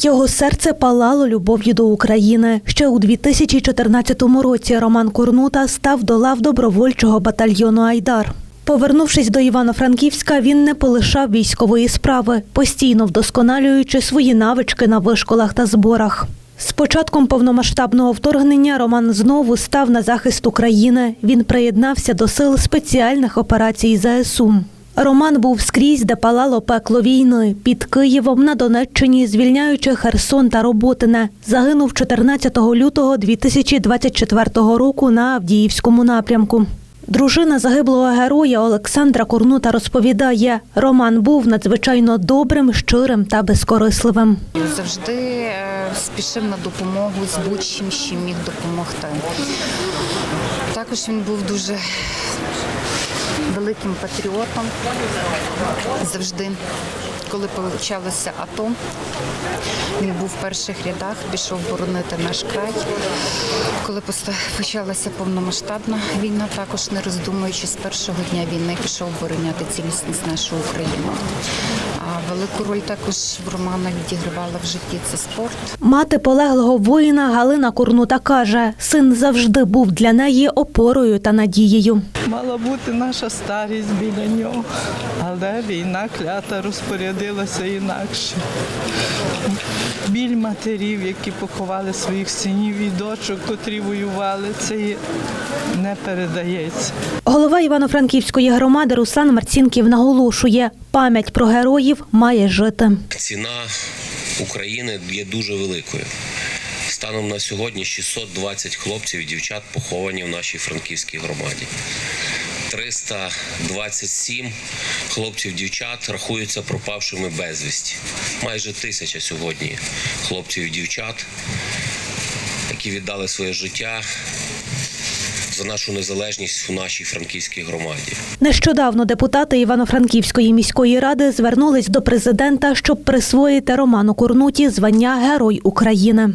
Його серце палало любов'ю до України. Ще у 2014 році Роман Курнута став до лав добровольчого батальйону Айдар. Повернувшись до Івано-Франківська, він не полишав військової справи, постійно вдосконалюючи свої навички на вишколах та зборах. З початком повномасштабного вторгнення Роман знову став на захист України. Він приєднався до сил спеціальних операцій ЗСУ. Роман був скрізь, де палало пекло війни. Під Києвом на Донеччині, звільняючи Херсон та Роботине. Загинув 14 лютого 2024 року на Авдіївському напрямку. Дружина загиблого героя Олександра Курнута розповідає, Роман був надзвичайно добрим, щирим та безкорисливим. Завжди е, спішив на допомогу з будь-чим, чим міг допомогти. Також він був дуже великим патріотом. Завжди, коли почалося АТО, він був в перших рядах, пішов боронити наш край. Коли почалася повномасштабна війна, також не роздумуючи з першого дня війни, пішов обороняти цілісність нашої України. Велику роль також в романах відігравала в житті це спорт. Мати полеглого воїна Галина Курнута каже, син завжди був для неї опорою та надією. Мала бути наша старість біля нього, але війна клята розпорядилася інакше. Біль матерів, які поховали своїх синів і дочок, котрі воювали, це є- не передається. Голова Івано-Франківської громади Руслан Марцінків наголошує, пам'ять про героїв має жити. Ціна України є дуже великою. Станом на сьогодні 620 хлопців і дівчат поховані в нашій франківській громаді. 327 хлопців дівчат рахуються пропавшими безвісті. Майже тисяча сьогодні хлопців і дівчат, які віддали своє життя за нашу незалежність у нашій франківській громаді. Нещодавно депутати Івано-Франківської міської ради звернулись до президента, щоб присвоїти Роману Курнуті звання Герой України.